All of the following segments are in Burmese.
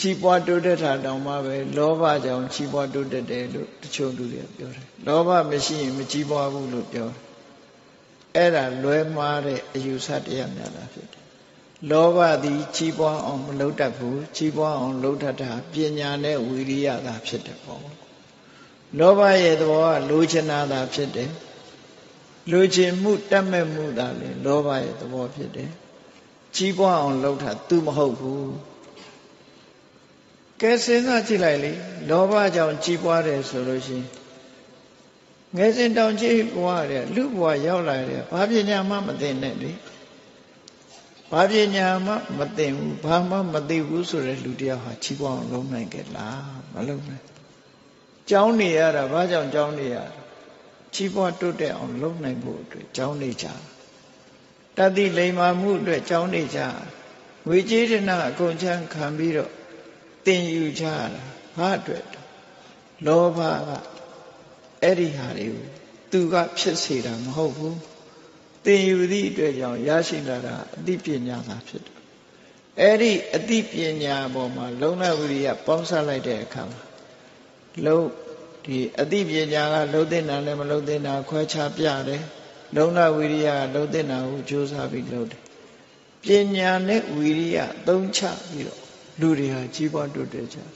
ကြီးပွားတိုးတက်တာတောင်မှပဲလောဘကြောင့်ကြီးပွားတိုးတက်တယ်လို့တချို့လူတွေပြောတယ်လောဘမရှိရင်မကြီးပွားဘူးလို့ပြောတယ်အဲ့ဒါလွဲမှားတဲ့အယူဆတရားများတာဖြစ်တယ်လောဘသည်ကြီးပွားအောင်မလုပ်တတ်ဘူးကြီးပွားအောင်လုပ်တတ်တာပညာနဲ့ဝီရိယသာဖြစ်တယ်ပေါ့လောဘရဲ့သဘောကလိုချင်တာသာဖြစ်တယ်လိုချင်မှုတတ်မဲ့မှုသာလေလောဘရဲ့သဘောဖြစ်တယ်ကြီးပွားအောင်လုပ်တာ तू မဟုတ်ဘူး ကဲစဉ်းစားကြည့်လိုက်လေလောဘကြောင့်ကြီးပွားတယ်ဆိုလို့ရှိရင်ငယ်စဉ်တောင်ကြီးဘဝတဲ့လူဘဝရောက်လာတယ်ဘာပညာမှမသိနဲ့လေဘာပညာမှမသိဘူးဘာမှမသိဘူးဆိုတဲ့လူတယောက်ဟာကြီးပွားအောင်လုပ်နိုင်ကြလားမလုပ်နိုင်ကြောင်းနေရတာဘာကြောင့်ကြောင်းနေရတာကြီးပွားတိုးတက်အောင်လုပ်နိုင်ဖို့အတွက်ကြောင်းနေကြတတိလိမ္မာမှုအတွက်ကြောင်းနေကြငွေကြေးဒနာအကုန်ချမ်းခံပြီးတော့ တင်ယူကြတာဘာအတွက်လောဘကအဲ့ဒီဟာတွေကိုသူကဖြစ်စေတာမဟုတ်ဘူးတင်ယူသည့်အတွက်ကြောင့်ရရှိလာတာအသိပညာသာဖြစ်တယ်အဲ့ဒီအသိပညာပေါ်မှာလုံလဝိရိယပေါင်းစပ်လိုက်တဲ့အခါမှာလုံဒီအသိပညာကလုံတဲ့နာနဲ့မလုံတဲ့နာခွဲခြားပြတယ်လုံလဝိရိယကလုံတဲ့နာကိုကြိုးစားပြီးလုပ်တယ်ပညာနဲ့ဝီရိယသုံးချပြီးတော့ လူတွေဟာကြီးပွားတိုးတက်ကြတယ်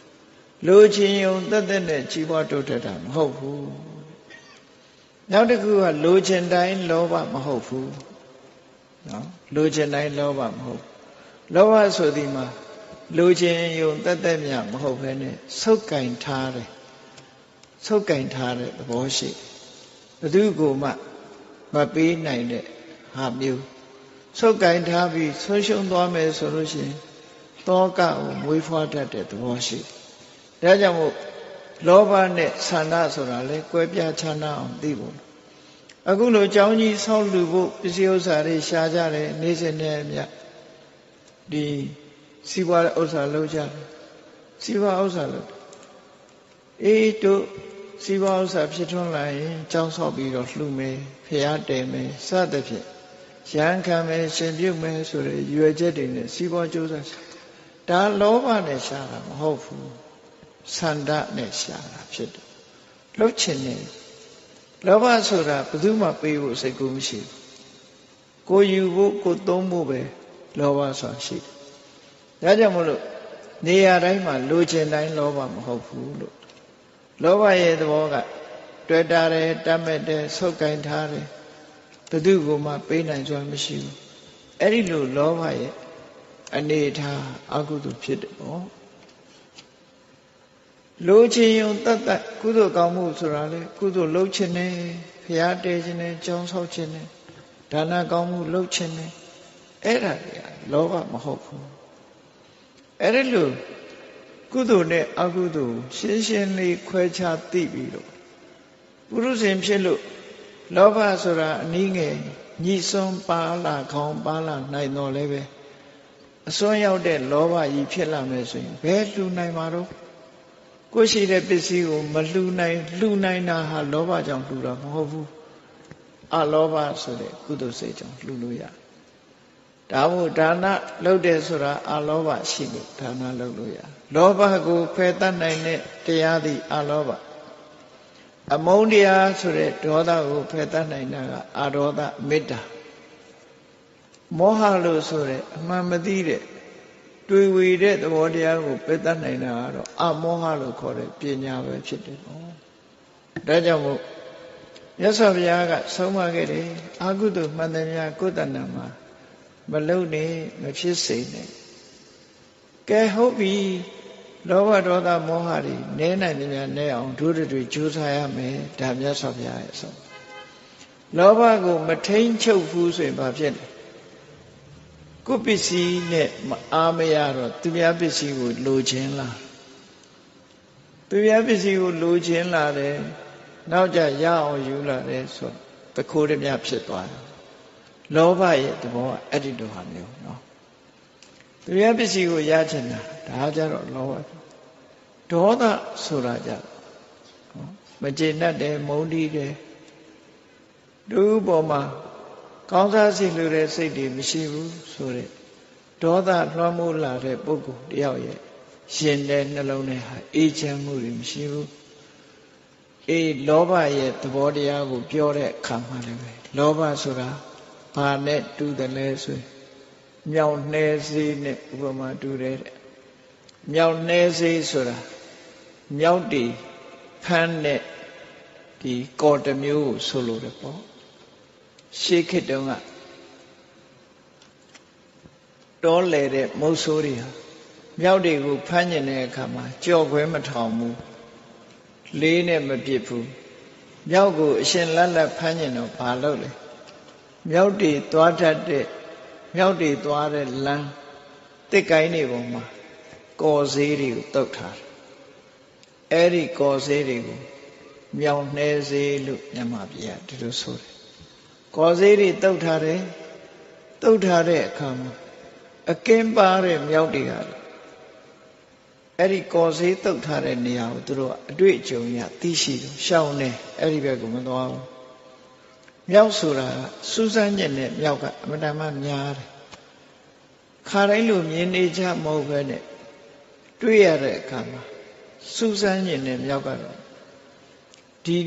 လူချင်းယုံတက်တက်နဲ့ကြီးပွားတိုးတက်တာမဟုတ်ဘူးနောက်တစ်ခုကလူချင်းတိုင်းလောဘမဟုတ်ဘူးနော်လူချင်းတိုင်းလောဘမဟုတ်လောဘဆိုဒီမှာလူချင်းယုံတက်တက်မြမဟုတ်ဘဲနဲ့ဆုပ်ကင်ထားတယ်ဆုပ်ကင်ထားတဲ့သဘောရှိဘသူကိုမှမပေးနိုင်တဲ့ဟာမျိုးဆုပ်ကင်ထားပြီးဆုံးရှုံးသွားမယ်ဆိုလို့ရှိရင် တောကကိုမွေးဖွားတတ်တဲ့သဘောရှိဒါကြောင့်မို့လောဘနဲ့ဆန္ဒဆိုတာလေကွဲပြားခြားနာအောင်သိဖို့အခုလိုเจ้าကြီးဆောက်လူဖို့ပစ္စည်းဥစ္စာတွေရှားကြတယ်နေစဉ်နဲ့အမြဒီစီးပွားဥစ္စာလုပ်ကြတယ်စီးပွားဥစ္စာလုပ်အေးတို့စီးပွားဥစ္စာဖြစ်ထွန်းလာရင်เจ้าဆောက်ပြီးတော့လှူမယ်ဖျားတယ်မယ်စသဖြင့်ရန်ခံမယ်ရှင်ပြုတ်မယ်ဆိုတဲ့ရွယ်ချက်တွေနဲ့စီးပွားကြိုးစား ဒါလောဘနဲ့ရှားတာမဟုတ်ဘူးဆန္ဒနဲ့ရှားတာဖြစ်တယ်လှုပ်ချင်နေလောဘဆိုတာဘယ်သူမှပေးဖို့စိတ်ကူးမရှိဘူးကိုယူဖို့ကိုသုံးဖို့ပဲလောဘဆိုတာရှိတယ်ဒါကြောင့်မလို့နေရာတိုင်းမှာလိုချင်တိုင်းလောဘမဟုတ်ဘူးလို့လောဘရဲ့သဘောကတွေ့တာတယ်တတ်မဲ့တယ်ဆုတ်ကင်ထားတယ်ဘယ်သူကမှပေးနိုင်စွာမရှိဘူးအဲ့ဒီလိုလောဘရဲ့ အနေထားအကုသိုလ်ဖြစ်တယ်ပေါ့လိုချင်ုံတတ်တတ်ကုသိုလ်ကောင်းမှုဆိုတာလေကုသိုလ်လုပ်ခြင်းနဲ့ဖျားတဲခြင်းနဲ့ကြောင်းဆောက်ခြင်းနဲ့ဒါနကောင်းမှုလုပ်ခြင်းနဲ့အဲ့ဒါတွေကလောဘမဟုတ်ဘူးအဲ့ဒီလိုကုသိုလ်နဲ့အကုသိုလ်ရှင်းရှင်းလေးခွဲခြားသိပြီးတော့ပုရုဇဉ်ဖြစ်လို့လောဘဆိုတာအနည်းငယ်ညှိစွန်းပါလာခေါင်းပါလာနိုင်တော်လဲပဲ အစွန်းရောက်တဲ့လောဘကြီးဖြစ်လာမယ်ဆိုရင်ဘယ်လှူနိုင်မှာတော့ကိုရှိတဲ့ပစ္စည်းကိုမလှူနိုင်လှူနိုင်တာဟာလောဘကြောင့်လှူတာမဟုတ်ဘူးအလောဘဆိုတဲ့ကုသိုလ်စိတ်ကြောင့်လှူလို့ရဒါမို့ဒါနလုပ်တယ်ဆိုတာအလောဘရှိလို့ဒါနလုပ်လို့ရလောဘကိုဖယ်တတ်နိုင်တဲ့တရားသည်အလောဘအမုန်းတရားဆိုတဲ့ဒေါသကိုဖယ်တတ်နိုင်တာကအာဒေါသမေတ္တာ မောဟလို့ဆိုတဲ့အမှန်မသိတဲ့တွေ့ဝေတဲ့သဘောတရားကိုပယ်တတ်နိုင်တာကတော့အမောဟလို့ခေါ်တဲ့ပညာပဲဖြစ်တယ်ပေါ့ဒါကြောင့်မို့မြတ်စွာဘုရားကဆုံးမခဲ့တယ်အာဟုတုမှန်တယ်များကိုယ်တဏ္ဍမှာမလုံနဲ့မဖြစ်စေနဲ့ကဲဟုတ်ပြီလောဘဒေါသမောဟတွေနည်းနိုင်တယ်များနည်းအောင်ဒုရတွေကြိုးစားရမယ်ဒါမြတ်စွာဘုရားရဲ့အဆုံးလောဘကိုမထိန်ချုပ်ဘူးဆိုရင်ဘာဖြစ်လဲ ကိုပစ္စည်းနဲ့မအားမရတော့သူများပစ္စည်းကိုလိုချင်လားသူများပစ္စည်းကိုလိုချင်လာတယ်နောက်ကြရအောင်ယူလာတယ်ဆိုတခိုးတည်းဖြစ်သွားတယ်လောဘရဲ့သဘောကအဲ့ဒီလိုဟာမျိုးနော်သူများပစ္စည်းကိုရချင်တာဒါကြတော့လောဘဒေါသဆိုတာကြမကျေနပ်တယ်မုန်းတီးတယ်သူ့ပေါ်မှာ ကောင်းစားစီလိုတဲ့စိတ်တွေမရှိဘူးဆိုတဲ့ဒေါသလွှမ်းမိုးလာတဲ့ပုဂ္ဂိုလ်တယောက်ရဲ့ရှင်တဲ့နှလုံးထဲဟာအေးချမ်းမှုတွေမရှိဘူးအေးလောဘရဲ့သဘောတရားကိုပြောတဲ့အခါမှာလည်းပဲလောဘဆိုတာဘာနဲ့တူတယ်လဲဆိုရင်မြောင်နှဲစေးနဲ့ဥပမာတူတယ်တဲ့မြောင်နှဲစေးဆိုတာမြောက်တီဖမ်းတဲ့ဒီကော်တမျိုးကိုဆိုလိုတယ်ပေါ့ ရှေးခေတ်တုန်းကတောလေတဲ့မုတ်ဆိုးတွေဟာမြောက်တွေကိုဖမ်းကျင်တဲ့အခါမှာကြော်ခွဲမထောင်ဘူးလေးနဲ့မပြစ်ဘူးမြောက်ကိုအရှင်လက်လက်ဖမ်းကျင်တော့ဘာလုပ်လဲမြောက်တွေသွားတတ်တဲ့မြောက်တွေသွားတဲ့လမ်းတစ်ကိုင်းတွေပေါ်မှာကော်စေးတွေကိုတုတ်ထားတယ်အဲ့ဒီကော်စေးတွေကိုမြောင်နှဲစေးလို့မြန်မာပြည်ကဒီလိုဆိုတယ် ကော်စေးတွေတုတ်ထားတယ်တုတ်ထားတဲ့အခါမှာအကင်းပါတဲ့မြောက်တွေကအဲ့ဒီကော်စေးတုတ်ထားတဲ့နေရာကိုသူတို့အတွေ့အကြုံရသိရှိတယ်ရှောင်းနေအဲ့ဒီဘက်ကမသွားဘူးမြောက်ဆိုတာကစူးစမ်းချက်နဲ့မြောက်ကအမတန်မှများတယ်ခါတိုင်းလိုမြင်နေကြမဟုတ်ပဲနဲ့တွေ့ရတဲ့အခါမှာစူးစမ်းခြင်းနဲ့မြောက်ကတော့ဒီ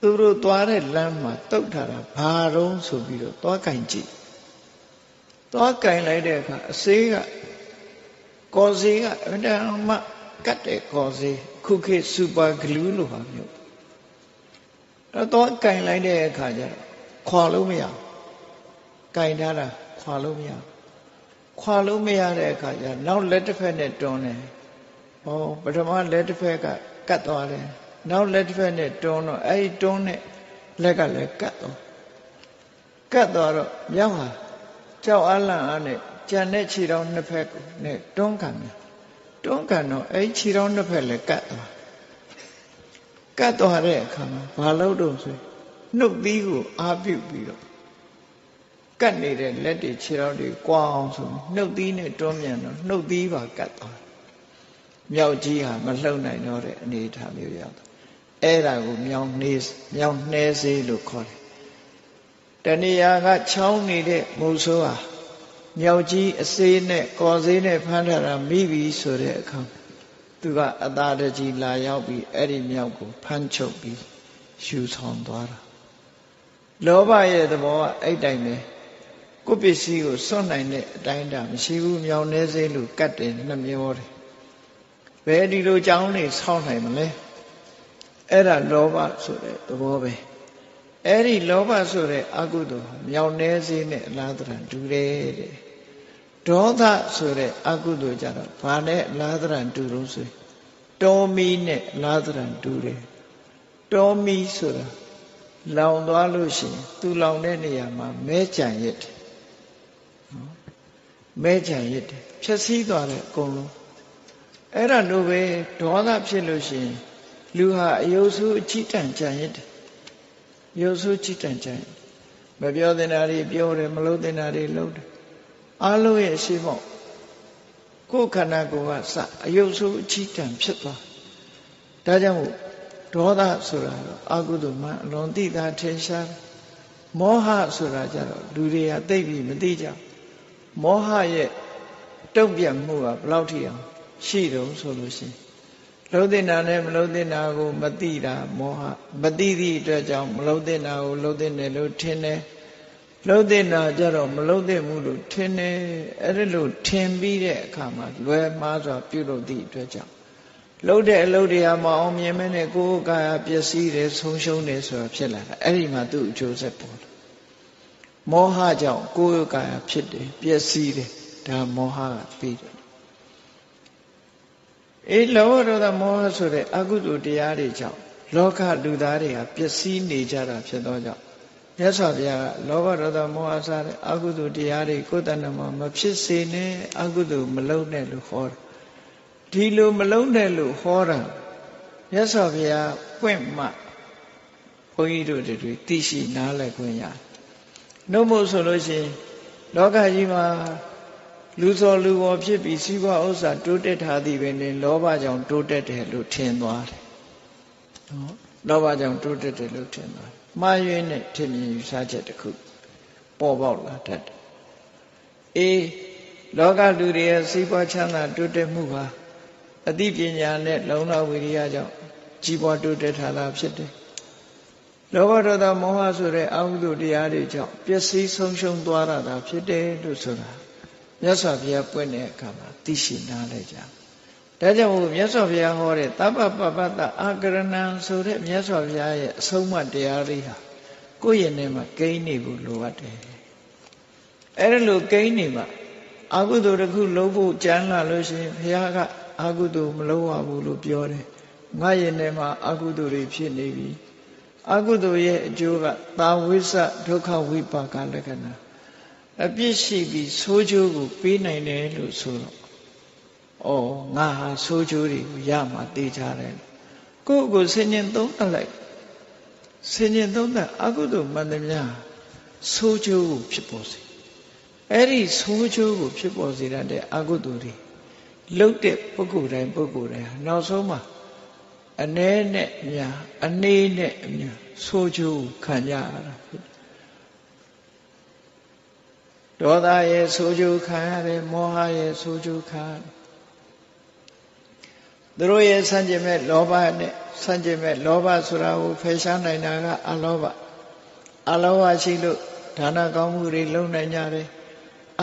သူတို့သွားတဲ့လမ်းမှာတုတ်ထားတာဘာတုံးဆိုပြီးတော့သွားကင်ကြည့်သွားကင်လိုက်တဲ့အခါအစေးကကော်စီကအမှန်မှကတ်တဲ့ကော်စီခုခေတ်စူပါဂလူးလို့ဟာမျိုးတော့သွားကင်လိုက်တဲ့အခါကျတော့ခွာလို့မရကင်ထားတာခွာလို့မရခွာလို့မရတဲ့အခါကျနောက်လက်တစ်ဖက်နဲ့တွန်းတယ်ဟောပထမလက်တစ်ဖက်ကကတ်သွားတယ် နောက်လက်တစ်ဖက်နဲ့တွန်းတော့အဲ့ဒီတွန်းတဲ့လက်ကလည်းကတ်သွားကတ်သွားတော့မြောက်ဟာကြောက်အလန့်အားနဲ့ကြံတဲ့ခြေတော်နှစ်ဖက်ကိုနဲ့တွန်းကန်တယ်တွန်းကန်တော့အဲ့ခြေတော်နှစ်ဖက်လည်းကတ်သွားကတ်သွားတဲ့အခါမှာဘာလို့တော့ဆိုနှုတ်သီးကိုအာပြုတ်ပြီးတော့ကတ်နေတဲ့လက်တွေခြေတော်တွေကွာအောင်ဆိုနှုတ်သီးနဲ့တွန်းမြန်တော့နှုတ်သီးပါကတ်သွားမြောက်ကြီးဟာမလှုပ်နိုင်တော့တဲ့အနေအထားမျိုးရောက်တယ် အဲ့ဒါကိုမြောင်နှေးမြောင်နှဲစေးလို့ခေါ်တယ်တဏှာကချောင်းနေတဲ့မုတ်ဆိုးဟာမြောက်ကြီးအစေးနဲ့ကော်စေးနဲ့ဖမ်းထားတာမိပြီဆိုတဲ့အခါသူကအသာတကြီးလာရောက်ပြီးအဲ့ဒီမြောက်ကိုဖမ်းချုပ်ပြီးယူဆောင်သွားတာလောဘရဲ့သဘောကအဲ့တိုင်ပဲကိုပစ္စည်းကိုစွန့်နိုင်တဲ့အတိုင်းတာမရှိဘူးမြောင်နေစေးလို့ကတ်တယ်နှမျောတယ်ဘယ်ဒီလိုကြောင်းနေဆောင်းနိုင်မလဲ အဲ့ဒါလောဘဆိုတဲ့သဘောပဲအဲ့ဒီလောဘဆိုတဲ့အကုသိုလ်မြောင်နေစေးနဲ့အလားတရတူတယ်တဲ့ဒေါသဆိုတဲ့အကုသိုလ်ကြတော့ဘာနဲ့အလားတရတူလို့ဆိုတောမီနဲ့အလားတရတူတယ်တောမီဆိုတာလောင်သွားလို့ရှိရင်သူလောင်တဲ့နေရာမှာမဲကြံရစ်တယ်မဲကြံရစ်တယ်ဖြက်စီးသွားတယ်အကုန်လုံးအဲ့ဒါလိုပဲဒေါသဖြစ်လို့ရှိရင် လူဟာအယုဆုအချိတန်ကြံရစ်တယ်ယုဆုချိတန်ကြံမပြောတင်တာတွေပြောတယ်မလုပ်တင်တာတွေလုပ်တယ်အလုံးရဲ့ရှိမော့ကိုယ်ခန္ဓာကိုယ်ကစအယုဆုအချိတန်ဖြစ်သွားဒါကြောင့်ဒေါသဆိုတာတော့အကုသိုလ်မှအလွန်သိတာထင်ရှားမောဟဆိုတာကြတော့လူတွေကသိပြီမသိကြမောဟရဲ့တုံ့ပြန်မှုကဘယ်လောက်ထိအောင်ရှိတုံဆိုလို့ရှိရင် လုံးတင်တာနဲ့မလုံးတင်တာကိုမသိတာမောဟမသိသည့်အတွက်ကြောင့်မလုံးတင်တာကိုလုံးတင်တယ်လို့ထင်တယ်လုံးတင်တာကြတော့မလုံးတင်ဘူးလို့ထင်တယ်အဲ့ဒါလို့ထင်ပြီးတဲ့အခါမှာလွယ်မှားစွာပြုလုပ်သည့်အတွက်ကြောင့်လုံးတဲ့အလုပ်တွေကမအောင်မြင်မဲနဲ့ကိုယ်ကာယပျက်စီးတယ်ဆုံးရှုံးတယ်ဆိုတာဖြစ်လာတာအဲ့ဒီမှာသူ့အကျိုးဆက်ပေါ်လာမောဟကြောင့်ကိုယ်ကာယဖြစ်တယ်ပျက်စီးတယ်ဒါမောဟကပြီးတယ် အေးလောဘဒေါသမောဟဆိုတဲ့အကုသိုလ်တရားတွေကြောင့်လောကလူသားတွေဟာပျက်စီးနေကြတာဖြစ်သောကြောင့်မြတ်စွာဘုရားကလောဘဒေါသမောဟစတဲ့အကုသိုလ်တရားတွေကိုယ်တဏ္ဍမှာမဖြစ်စေနဲ့အကုသိုလ်မလုံးနဲ့လို့ဟောတယ်ဒီလိုမလုံးနဲ့လို့ဟောတာမြတ်စွာဘုရားပွင့်မှဘုန်းကြီးတို့တွေသိရှိနားလည်ခွင့်ရတယ်နှုတ်မို့ဆိုလို့ရှိရင်လောကကြီးမှာ လူစော်လူပေါ်ဖြစ်ပြီးစီးပွားဥစ္စာတိုးတက်ထားသည်ပဲနဲ့လောဘကြောင့်တိုးတက်တယ်လို့ထင်သွားတယ်နော်လောဘကြောင့်တိုးတက်တယ်လို့ထင်သွားတယ်မှားယွင်းတဲ့ထင်မြင်ယူဆချက်တစ်ခုပေါ်ပေါက်လာတတ်တယ်အေးလောကလူတွေရဲ့စိတ်ပွားချမ်းသာတိုးတက်မှုဟာအသိပညာနဲ့လုံလောက်ဝိရိယကြောင့်ကြီးပွားတိုးတက်ထားတာဖြစ်တယ်လောဘဒေါသမောဟဆိုတဲ့အဟုသို့တရားတွေကြောင့်ပျက်စီးဆုံးရှုံးသွားတာဖြစ်တယ်လို့ဆိုတာ မြတ်စွာဘုရားပွင့်တဲ့အခါမှာသိရှိနားလိုက်ကြဒါကြောင့်မို့မြတ်စွာဘုရားဟောတဲ့တပ္ပပပတ္တအာကရဏံဆိုတဲ့မြတ်စွာဘုရားရဲ့အဆုံးအမတရားလေးဟာကိုယ့်ရဲ့ထဲမှာကိန်းနေဖို့လိုအပ်တယ်အဲ့ဒါလိုကိန်းနေမှာအာဟုသို့တစ်ခုလုံးဖို့ကြမ်းလာလို့ရှိရင်ဘုရားကအာဟုသို့မလုံးရဘူးလို့ပြောတယ်ငါရဲ့ထဲမှာအာဟုသို့တွေဖြစ်နေပြီအာဟုသို့ရဲ့အကျိုးကသာဝိသဒုက္ခဝိပါကလက္ခဏာ အပြစ်ရှိပြီးဆိုးကျိုးကိုပေးနိုင်တယ်လို့ဆိုတော့ဩငါဟာဆိုးကျိုးတွေကိုရမှာသိကြတယ်ကိုယ့်ကိုဆင်ញင်သုံးသပ်လိုက်ဆင်ញင်သုံးသပ်အကုသို့မှန်သမျှဆိုးကျိုးကိုဖြစ်ပေါ်စေအဲ့ဒီဆိုးကျိုးကိုဖြစ်ပေါ်စေတဲ့အကုသိုလ်တွေလုတ်တဲ့ပုဂ္ဂိုလ်တိုင်းပုဂ္ဂိုလ်တိုင်းဟာနောက်ဆုံးမှာအ ਨੇ နဲ့အများအနေနဲ့အများဆိုးကျိုးခံကြရတာဖြစ် ဒေါသရဲ့ဆိုးကျိုးခံရတယ်မောဟရဲ့ဆိုးကျိုးခံရတယ်သူတို့ရဲ့ဆန့်ကျင်မဲ့လောဘနဲ့ဆန့်ကျင်မဲ့လောဘဆိုတာကိုဖယ်ရှားနိုင်တာကအလောဘအလောဘရှိလို့ဒါနကောင်းမှုတွေလုပ်နိုင်ကြတယ်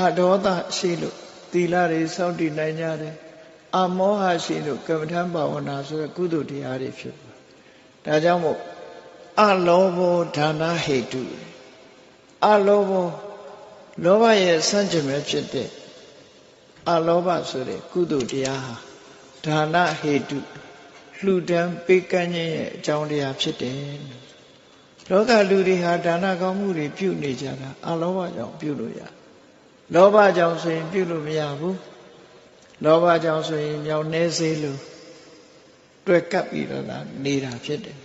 အဒေါသရှိလို့သီလတွေစောင့်တည်နိုင်ကြတယ်အမောဟရှိလို့ကမ္မထံဘာဝနာဆိုတဲ့ကုသိုလ်တရားတွေဖြစ်ဒါကြောင့်မို့အလောဘောဒါနဟေတုအလောဘော လောဘရဲ့ဆန့်ကျင်မဲ့ဖြစ်တဲ့အလောဘဆိုတဲ့ကုသိုလ်တရားဟာဒါနဟေတုလှူဒန်းပေးကမ်းခြင်းရဲ့အကြောင်းတရားဖြစ်တယ်လောကလူတွေဟာဒါနကောင်းမှုတွေပြုနေကြတာအလောဘကြောင့်ပြုလို့ရလောဘကြောင့်ဆိုရင်ပြုလို့မရဘူးလောဘကြောင့်ဆိုရင်မြောင်နေစေလို့တွေ့ကပ်ပြီးတော့နေတာဖြစ်တယ်